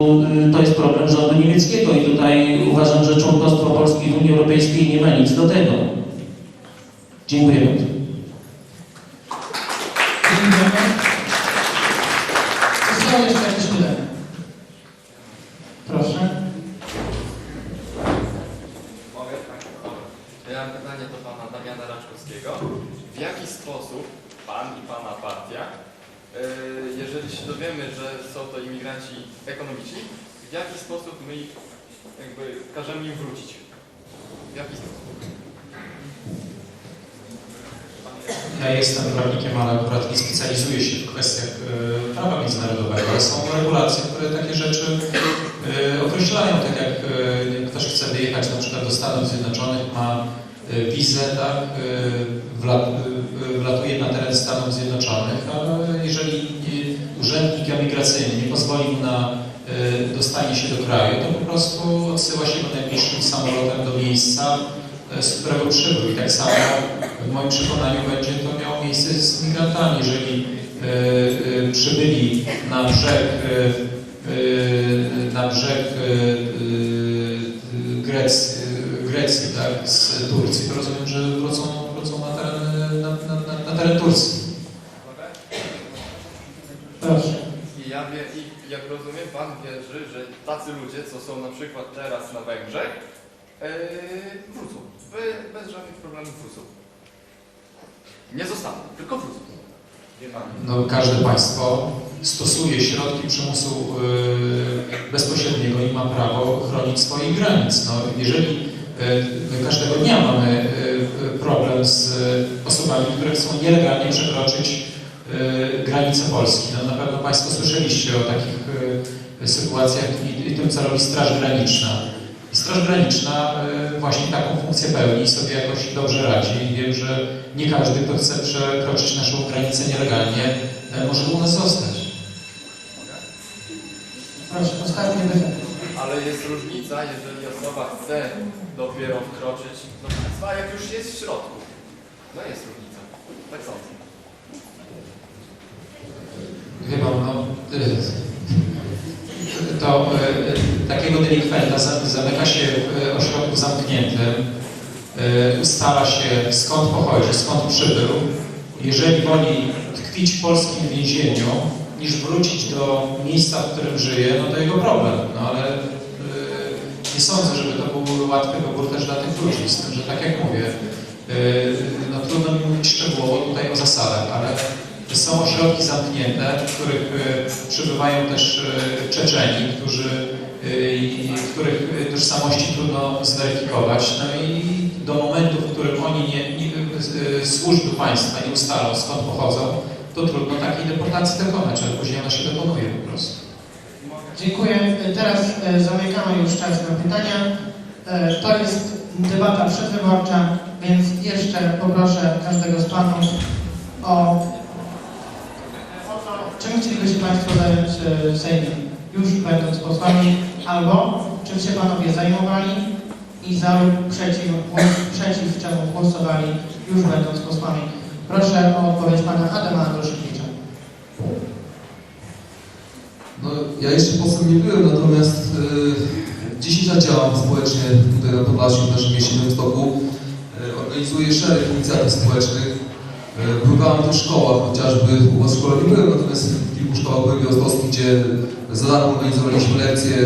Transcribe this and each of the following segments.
Y, To jest problem rządu niemieckiego i tutaj uważam, że członkostwo Polski w Unii Europejskiej nie ma nic do tego. Dziękuję bardzo. Dziękujemy. Czy są jeszcze jakieś pytania? Proszę. Mogę? Ja mam pytanie do pana Damiana Raczkowskiego. W jaki sposób pan i pana partia, yy, jeżeli się dowiemy, że są to imigranci ekonomiczni, w jaki sposób my ich jakby każemy im wrócić? W jaki sposób? Ja jestem prawnikiem, ale akurat nie specjalizuję się w kwestiach e, prawa międzynarodowego, są regulacje, które takie rzeczy e, określają, tak jak e, ktoś chce wyjechać na przykład do Stanów Zjednoczonych, ma wizę, tak, wla- wlatuje na teren Stanów Zjednoczonych, ale jeżeli urzędnik emigracyjny nie pozwoli mu na dostanie się do kraju, to prostu odsyła się go najbliższym samolotem do miejsca, e, z którego przybył. I tak samo w moim przekonaniu będzie to miało miejsce z migrantami. Jeżeli e, e, przybyli na brzeg, na brzeg Grecji, Grecji tak, z Turcji, to rozumiem, że wrócą, wrócą na, teren, na, na, na teren Turcji. Mogę? Proszę. I ja wie, i jak rozumiem, pan wierzy, że tacy ludzie, co są na przykład teraz na Węgrzech, yy, wrócą. By, bez żadnych problemów wrócą. Nie zostaną, tylko wrócą. No, każde państwo stosuje środki przymusu y, bezpośredniego i ma prawo chronić swoich granic. No, jeżeli my każdego dnia mamy problem z osobami, które chcą nielegalnie przekroczyć granice Polski, no, na pewno Państwo słyszeliście o takich y, sytuacjach i, i tym, co robi Straż Graniczna. I Straż Graniczna y, właśnie taką funkcję pełni i sobie jakoś dobrze radzi. I wiem, że nie każdy, kto chce przekroczyć naszą granicę nielegalnie, y, może u nas zostać. Proszę, ostatnie pytanie. Ale jest różnica, jeżeli osoba chce dopiero wkroczyć do państwa, a jak już jest w środku. No jest różnica. Tak sądzę. Pan, no, to y, takiego delikwenta za- zamyka się w y, ośrodku zamkniętym, y, ustala się skąd pochodzi, skąd przybył. Jeżeli woli tkwić w polskim więzieniu, niż wrócić do miejsca, w którym żyje, no to jego problem. No ale nie sądzę, żeby to był łatwy wybór też dla tych ludzi. Z tym, że tak jak mówię, no trudno mi mówić szczegółowo tutaj o zasadach, ale są ośrodki zamknięte, w których y, przybywają też y, Czeczeni, którzy, i- których tożsamości trudno zweryfikować. No i do momentu, w którym oni nie, nie, służby państwa nie ustalą skąd pochodzą, to trudno takiej deportacji dokonać, ale później ona się dokonuje po prostu. Dziękuję. Teraz e, zamykamy już czas na pytania. E, To jest debata przedwyborcza, więc jeszcze poproszę każdego z Panów o, czym chcieliby się Państwo zająć e, Sejmem, już będąc posłami, albo czym się Panowie zajmowali i za przeciw, przeciw czemu głosowali, już będąc posłami. Proszę o odpowiedź Pana Adama Andruszkiewicza. No, ja jeszcze posłem nie byłem, natomiast e, 10 lat działam społecznie tutaj na Podlasiu, w naszym mieście Białymstoku. E, organizuję szereg inicjatyw społecznych. E, Bywałem też w szkołach, chociażby u w szkole nie byłem, natomiast w kilku szkołach byłem białostockich, gdzie za darmo organizowaliśmy lekcje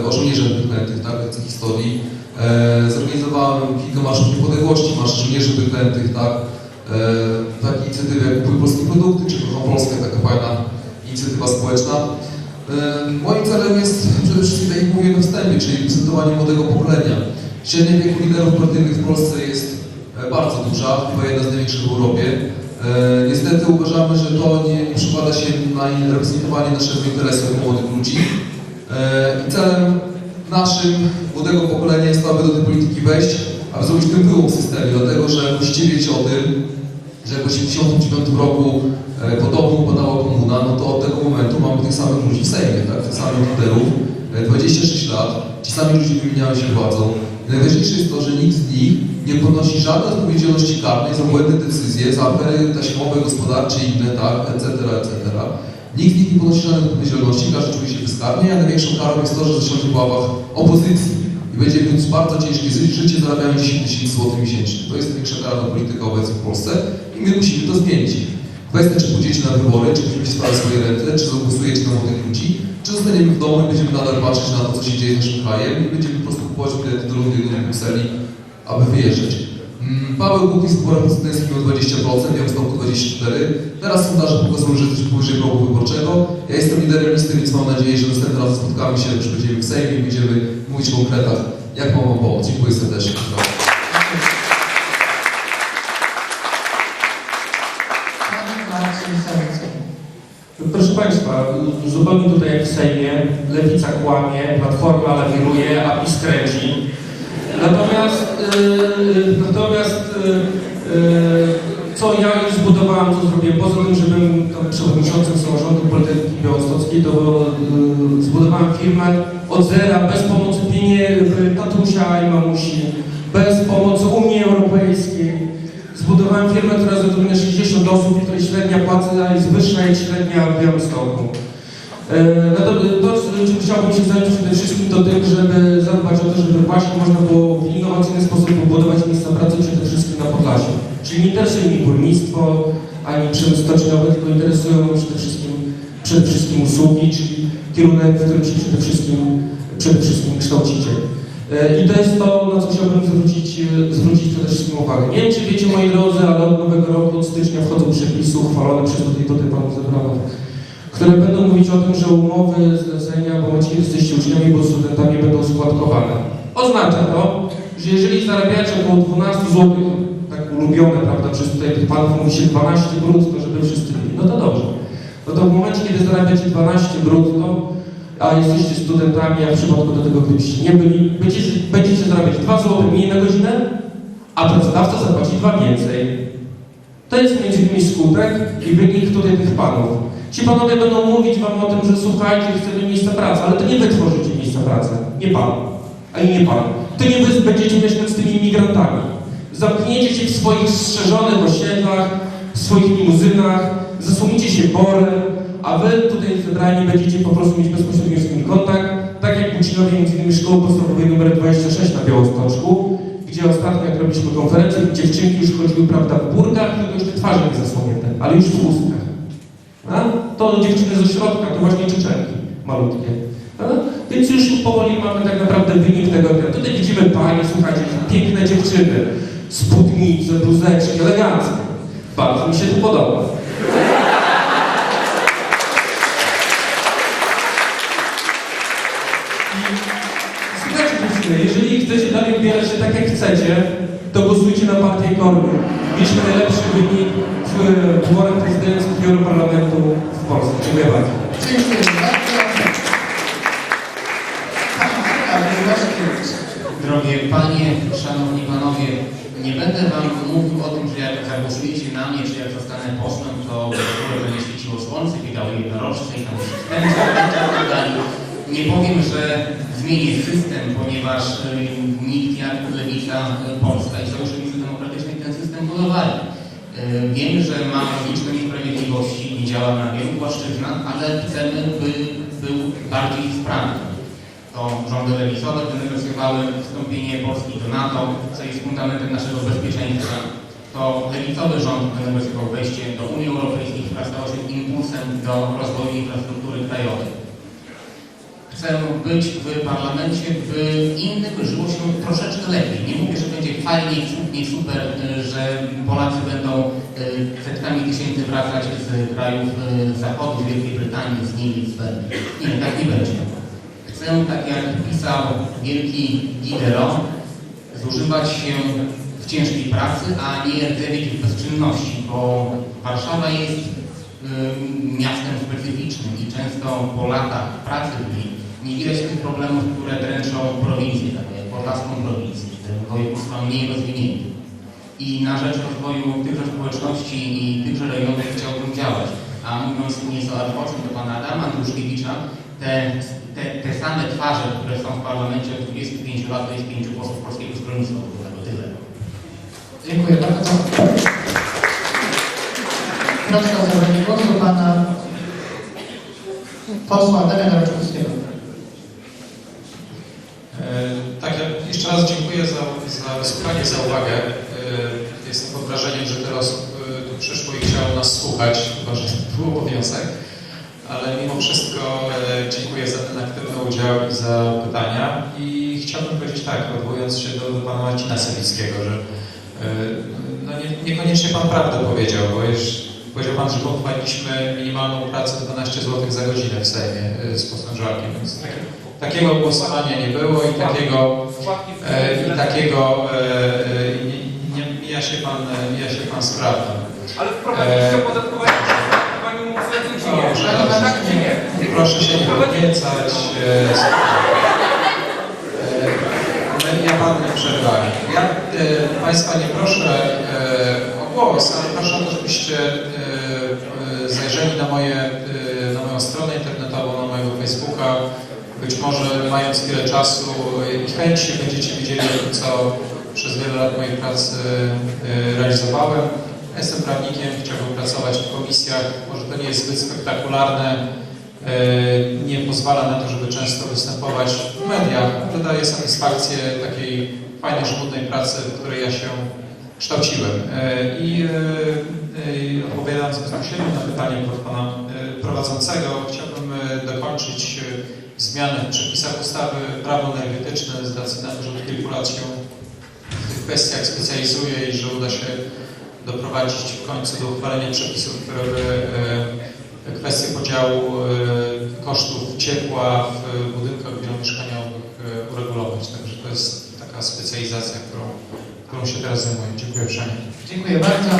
e, o żołnierzach wyklętych, tak, lekcje historii. E, Zorganizowałem kilka marszów niepodległości, marsz żołnierzy wyklętych, tak. E, Takie inicjatywy jak Kupuj Polskie Produkty, czy Kocham Polskę, taka fajna inicjatywa społeczna. E, Moim celem jest przede wszystkim, tak jak mówiłem na wstępie, czyli prezentowanie młodego pokolenia. Średnia wieku liderów partyjnych w Polsce jest e, bardzo duża, chyba jedna z największych w Europie. E, Niestety uważamy, że to nie, nie przekłada się na reprezentowanie naszego interesu jako młodych ludzi. E, I celem naszym młodego pokolenia jest aby do tej polityki wejść, aby zrobić ten wyłom w systemie, dlatego że musicie wiedzieć o tym, że w 1989 roku e, podobnie upadała komuna, no to od tego momentu mamy tych samych ludzi w Sejmie, tak? tych samych liderów, e, 26 lat, ci sami ludzie wymieniają się władzą. Najważniejsze jest to, że nikt z nich nie ponosi żadnej odpowiedzialności karnej za błędne decyzje, za afery taśmowe, gospodarcze i inne, tak, etc., etc. Nikt z nich nie ponosi żadnej odpowiedzialności, każdy czuje się bezkarnie, a największą karą jest to, że zasiądzie w ławach opozycji i będzie mieć bardzo ciężkie życie, zarabiając 10 tysięcy złotych miesięcznie. To jest największa kara na politykę obecnie w Polsce i my musimy to zmienić. Kwestia, czy pójdziecie na wybory, czy weźmiecie sprawę swoje ręce, czy zagłosujecie na młodych ludzi, czy zostaniemy w domu i będziemy nadal patrzeć na to, co się dzieje z naszym krajem i będziemy po prostu kupować bilety do Londynu i Brukseli, aby wyjeżdżać. Mm, Paweł Kukiz z wyborach prezydenckich miał 20%, ja w 24%. Teraz sondaże pokazują, że jesteśmy powyżej progu wyborczego. Ja jestem liderem listy, więc mam nadzieję, że następnym razem spotkamy się, już będziemy w Sejmie i będziemy mówić o konkretach, jak wam pomóc. Dziękuję serdecznie. Pan Marcin Sawicki. Proszę Państwa, zupełnie tutaj jak w Sejmie, lewica kłamie, platforma lawiruje, a PiS kręci. Natomiast, yy, natomiast yy, yy, co ja już zbudowałem, co zrobiłem, poza tym, że byłem przewodniczącym samorządu Politechniki Białostockiej, to yy, zbudowałem firmę od zera, bez pomocy pieniędzy, tatusia i mamusi, bez pomocy Unii Europejskiej. Zbudowałem firmę, która zatrudnia 60 osób której średnia płaca jest wyższa niż średnia w Białymstoku. E, No to, to, czym chciałbym się zająć przede wszystkim, to tym, żeby zadbać o to, żeby właśnie można było w innowacyjny sposób budować miejsca pracy przede wszystkim na Podlasiu. Czyli nie interesuje mnie górnictwo, ani przemysł stoczniowy, tylko interesują mnie przede wszystkim, przede wszystkim usługi, czyli kierunek, w którym się przede wszystkim, przede wszystkim kształcicie. E, I to jest to, na co chciałbym zwrócić, e, zwrócić przede wszystkim uwagę. Nie wiem, czy wiecie, moi drodzy, ale od nowego roku, od stycznia wchodzą przepisy uchwalone przez tutaj, tutaj panów zebranych, które będą mówić o tym, że umowy zlecenia, macie jesteście uczniami, bo studentami będą składkowane. Oznacza to, że jeżeli zarabiacie około 12 zł, tak ulubione, prawda, przez tutaj tych panów mówi się 12 brutto, żeby wszyscy byli, no to dobrze. No to w momencie, kiedy zarabiacie 12 brutto, a jesteście studentami, a w przypadku do tego gdybyście nie byli, będziecie, będziecie zarabiać 2 zł mniej na godzinę, a pracodawca zapłaci 2 więcej. To jest między innymi skutek i wynik tutaj tych panów. Ci panowie będą mówić wam o tym, że słuchajcie, chcemy miejsca pracy, ale to nie wy tworzycie miejsca pracy, nie pan, ani nie pan. To nie wy będziecie mieszkać z tymi imigrantami. Zamkniecie się w swoich strzeżonych osiedlach, w swoich limuzynach, zasłonicie się borem, a wy tutaj zebrani będziecie po prostu mieć bezpośrednio z nimi kontakt, tak jak uczniowie innymi szkoły podstawowej nr 26 na Białostoczku, gdzie ostatnio jak robiliśmy konferencję, dziewczynki już chodziły, prawda, w burkach, tylko jeszcze twarze nie zasłonięte, ale już w chustkach. A? To dziewczyny ze środka, to właśnie Czeczenki malutkie. A? Więc już powoli mamy tak naprawdę wynik tego. Tutaj widzimy panie, słuchajcie, piękne dziewczyny, spódnice, bluzeczki, eleganckie. Bardzo mi się to podoba. Słuchajcie dziewczyny, jeżeli chcecie dalej ubierać się tak jak chcecie, to głosujcie na partię Korby. Mieliśmy najlepszy wynik w wyborach prezydenckich i Europarlamentu w Polsce. Dziękuję bardzo. Dziękuję bardzo. Drogie Panie, Szanowni Panowie, nie będę Wam mówił o tym, że jak zagłosujecie na mnie, czy jak zostanę posłem, to w ogóle będzie świeciło słońce, biegały jednorożce i tam się spędza tak. Nie powiem, że zmienię system, ponieważ y, nikt jak Lewica y, Polska i Sojusz Lewicy Demokratycznej ten system budowali. Y, Wiem, że ma liczne niesprawiedliwości i działa na wielu płaszczyznach, ale chcemy, by był bardziej sprawny to rządy lewicowe wynegocjowały wstąpienie Polski do NATO, co jest fundamentem naszego bezpieczeństwa. To lewicowy rząd wynegocjował wejście do Unii Europejskiej, która stała się impulsem do rozwoju infrastruktury krajowej. Chcę być w parlamencie, by innym żyło się troszeczkę lepiej. Nie mówię, że będzie fajnie, cudnie, super, y, że Polacy będą y, setkami tysięcy wracać z krajów y, zachodu, Wielkiej Brytanii, z Niemiec, z Belgii. Nie, tak nie będzie. Chcę, tak jak pisał wielki Diderot, zużywać się w ciężkiej pracy, a nie rdzewieć w bezczynności, bo Warszawa jest miastem specyficznym i często po latach pracy w niej nie widać tych problemów, które dręczą prowincję, takie jak podlaską prowincję, te województwa mniej rozwinięte. I na rzecz rozwoju tychże społeczności i tychże rejonów chciałbym działać. A mówiąc nieco ad vocem do pana Adama Andruszkiewicza, te, te, te same twarze, które są w parlamencie od 25 lat, to jest pięciu posłów Polskiego Stronnictwa Ludowego. Tyle. Dziękuję bardzo. Proszę o zabranie głosu pana posła Damiana Raczkowskiego. E, Tak, ja jeszcze raz dziękuję za, wysłuchanie, za uwagę. E, Jestem pod wrażeniem, że tyle osób tu przyszło i chciało nas słuchać, chyba że to był obowiązek. Ale mimo wszystko e, dziękuję za ten aktywny udział i za pytania. I chciałbym powiedzieć tak, odwołując się do, do pana Marcina Sawickiego, że e, no nie, niekoniecznie pan prawdę powiedział, bo już powiedział pan, że pochwaliliśmy minimalną pracę 12 zł za godzinę w Sejmie z posłem Żalkiem, więc takie, takiego głosowania nie było i takiego I takiego e, e, nie, nie mija się pan, e, mija się pan z prawdą. Ale wprowadziliście E, opodatkowanie czy nie? Dobrze. tak czy nie? Proszę się nie podniecać. e, e, Ja panu nie przerwałem. Ja e, państwa nie proszę e, o głos, ale proszę o to, żebyście e, e, zajrzeli na, moje, e, na moją stronę internetową, na mojego Facebooka. Być może mając chwilę czasu chęci będziecie widzieli, co przez wiele lat mojej pracy e, realizowałem. Jestem prawnikiem, chciałbym pracować w komisjach. Może to nie jest zbyt spektakularne, e, nie pozwala na to, żeby często występować w mediach, ale daje satysfakcję takiej fajnej, żmudnej pracy, w której ja się kształciłem. E, I odpowiadając bezpośrednio na pytanie pana prowadzącego, chciałbym dokończyć zmiany w przepisach ustawy prawo energetyczne z racji na to, że od kilku lat się w tych kwestiach specjalizuję i że uda się doprowadzić w końcu do uchwalenia przepisów, które by e, kwestię podziału e, kosztów ciepła w budynkach wielomieszkaniowych e, uregulować. Także to jest taka specjalizacja, którą, którą się teraz zajmuję. Dziękuję uprzejmie. Dziękuję bardzo.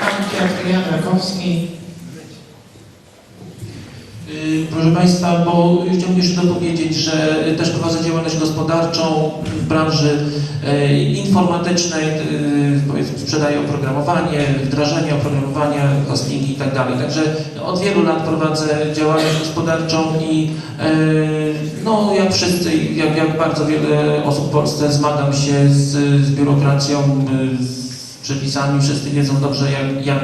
Pan Piotr Jan Rakowski. Proszę Państwa, bo chciałbym jeszcze dopowiedzieć, że też prowadzę działalność gospodarczą w branży e, informatycznej, powiedzmy sprzedaję oprogramowanie, wdrażanie oprogramowania, hostingi i tak. Także od wielu lat prowadzę działalność gospodarczą i e, no jak wszyscy, jak, jak bardzo wiele osób w Polsce zmagam się z, z biurokracją, z przepisami. Wszyscy wiedzą dobrze, jak, jak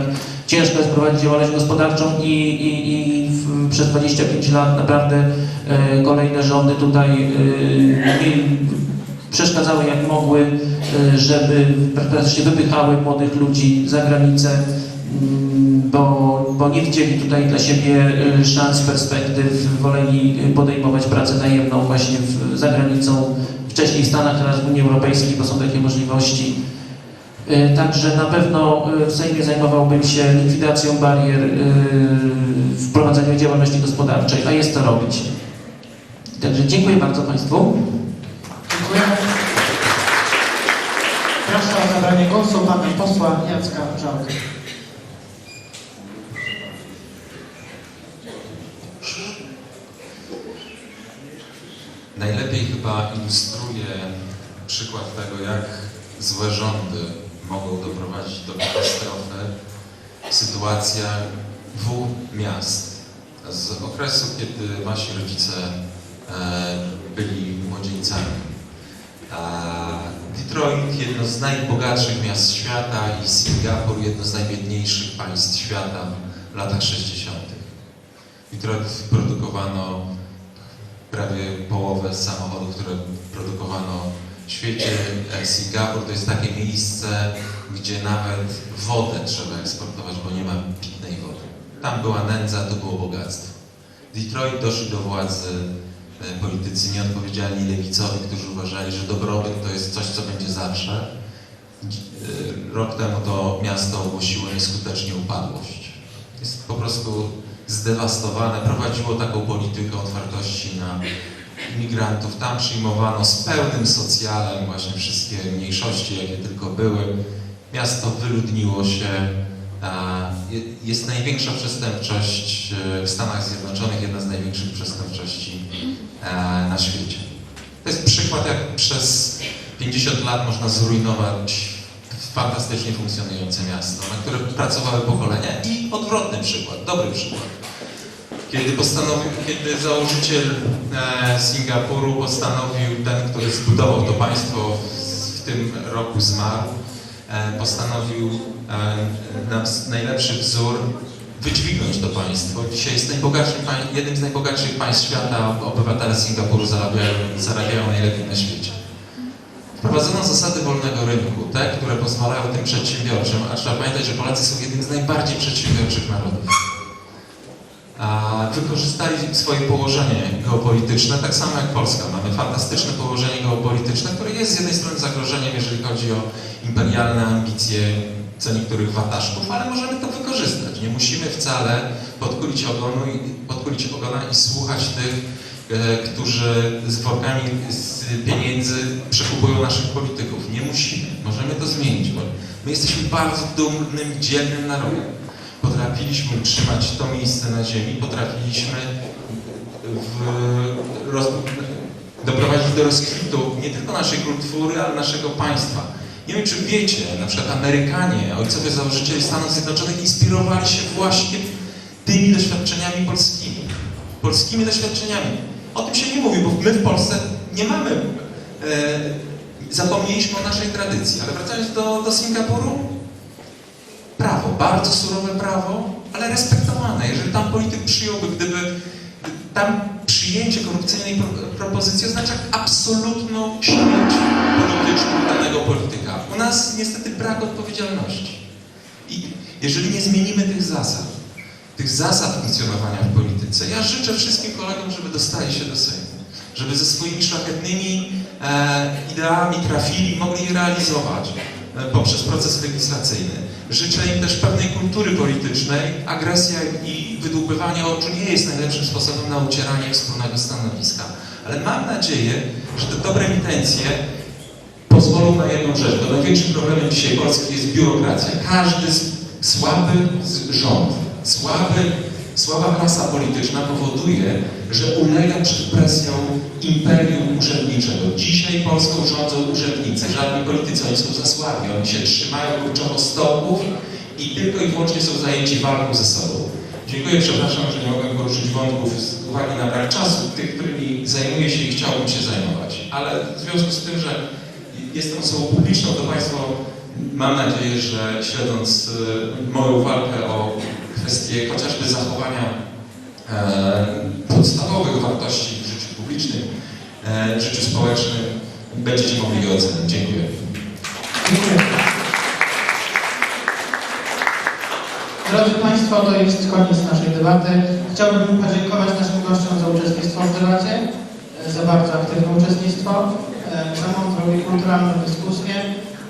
ciężko jest prowadzić działalność gospodarczą i, i, i w, przez 25 lat naprawdę e, kolejne rządy tutaj mi przeszkadzały jak mogły, e, żeby praktycznie wypychały młodych ludzi za granicę, mm, bo, bo nie widzieli tutaj dla siebie szans, perspektyw, woleli podejmować pracę najemną właśnie w, za granicą, wcześniej w Stanach, teraz w Unii Europejskiej, bo są takie możliwości. E, Także na pewno e, w Sejmie zajmowałbym się likwidacją barier e, w prowadzeniu działalności gospodarczej, a jest to robić. Także dziękuję bardzo Państwu. Dziękuję. Proszę o zabranie głosu pana posła Jacka Żałkę. Najlepiej chyba ilustruje przykład tego, jak złe rządy mogą doprowadzić do katastrofy sytuacja dwóch miast. Z okresu, kiedy wasi rodzice e, byli młodzieńcami. Detroit, jedno z najbogatszych miast świata i Singapur, jedno z najbiedniejszych państw świata w latach 60. W Detroit produkowano prawie połowę samochodów, które produkowano w świecie. Singapur to jest takie miejsce, gdzie nawet wodę trzeba eksportować, bo nie ma pitnej wody. Tam była nędza, to było bogactwo. Detroit doszli do władzy e, politycy nieodpowiedzialni lewicowi, którzy uważali, że dobrobyt to jest coś, co będzie zawsze. E, Rok temu to miasto ogłosiło nieskutecznie upadłość. Jest po prostu zdewastowane, prowadziło taką politykę otwartości na imigrantów. Tam przyjmowano z pełnym socjalem właśnie wszystkie mniejszości, jakie tylko były. Miasto wyludniło się. Jest największa przestępczość e, w Stanach Zjednoczonych, jedna z największych przestępczości e, na świecie. To jest przykład, jak przez 50 lat można zrujnować fantastycznie funkcjonujące miasto, na które pracowały pokolenia i odwrotny przykład, dobry przykład. Kiedy, postanowił, kiedy założyciel e, Singapuru postanowił, ten, który zbudował to państwo, w, tym roku zmarł, e, postanowił e, nam s- najlepszy wzór wydźwignąć to państwo. Dzisiaj jest jednym z najbogatszych państw świata. Obywatele Singapuru zarabiają, zarabiają najlepiej na świecie. Wprowadzono zasady wolnego rynku, te, które pozwalają tym przedsiębiorczym, a trzeba pamiętać, że Polacy są jednym z najbardziej przedsiębiorczych narodów. Wykorzystali swoje położenie geopolityczne, tak samo jak Polska. Mamy fantastyczne położenie geopolityczne, które jest z jednej strony zagrożeniem, jeżeli chodzi o imperialne ambicje co niektórych wataszków, ale możemy to wykorzystać. Nie musimy wcale podkulić ogonu i, podkulić ogona i słuchać tych, e, którzy z workami z pieniędzy przekupują naszych polityków. Nie musimy. Możemy to zmienić, bo my jesteśmy bardzo dumnym, dzielnym narodem. Potrafiliśmy utrzymać to miejsce na ziemi, potrafiliśmy w, roz, doprowadzić do rozkwitu nie tylko naszej kultury, ale naszego państwa. Nie wiem, czy wiecie, na przykład Amerykanie, ojcowie założyciele Stanów Zjednoczonych inspirowali się właśnie tymi doświadczeniami polskimi. Polskimi doświadczeniami. O tym się nie mówi, bo my w Polsce nie mamy, e, zapomnieliśmy o naszej tradycji. Ale wracając do, do Singapuru, prawo, bardzo surowe prawo, ale respektowane. Jeżeli tam polityk przyjąłby, gdyby tam przyjęcie korupcyjnej pro, propozycji oznacza absolutną śmierć polityczną danego polityka. U nas niestety brak odpowiedzialności. I jeżeli nie zmienimy tych zasad, tych zasad funkcjonowania w polityce, ja życzę wszystkim kolegom, żeby dostali się do Sejmu, żeby ze swoimi szlachetnymi e, ideami trafili, mogli je realizować poprzez proces legislacyjny. Życzę im też pewnej kultury politycznej. Agresja i wydłubywanie oczu nie jest najlepszym sposobem na ucieranie wspólnego stanowiska. Ale mam nadzieję, że te dobre intencje pozwolą na jedną rzecz, bo największym problemem dzisiaj Polski jest biurokracja. Każdy słaby rząd, słaby, słaba klasa polityczna powoduje, że ulega przed presją imperium urzędniczego. Dzisiaj Polską rządzą urzędnicy, żadni politycy, oni są za słabi, oni się trzymają kurczowo stołków i tylko i wyłącznie są zajęci walką ze sobą. Dziękuję, przepraszam, że nie mogłem poruszyć wątków z uwagi na brak czasu, tych, którymi zajmuję się i chciałbym się zajmować. Ale w związku z tym, że jestem osobą publiczną, to Państwo mam nadzieję, że śledząc y, moją walkę o kwestie chociażby zachowania e, podstawowych wartości w życiu publicznym, e, w życiu społecznym, będziecie mogli je ocenić. Dziękuję. Drodzy Państwo, to jest koniec naszej debaty. Chciałbym podziękować naszym gościom za uczestnictwo w debacie, e, za bardzo aktywne uczestnictwo, e, za mądrą i kulturalną dyskusję,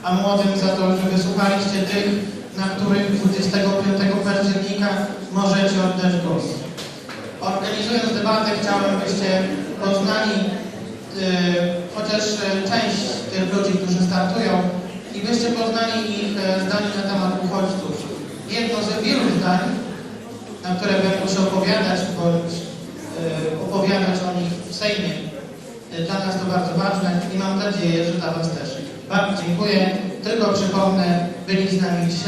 a młodym za to, że wysłuchaliście tych, na których 25 października możecie oddać głos. Organizując debatę chciałem, byście poznali e, chociaż e, część tych ludzi, którzy startują i byście poznali ich e, zdanie na temat uchodźców. Jedno ze wielu zdań, na które będą się opowiadać, bądź e, opowiadać o nich w Sejmie. Dla nas to bardzo ważne i mam nadzieję, że dla Was też. Bardzo dziękuję. Tylko przypomnę, byli z nami dzisiaj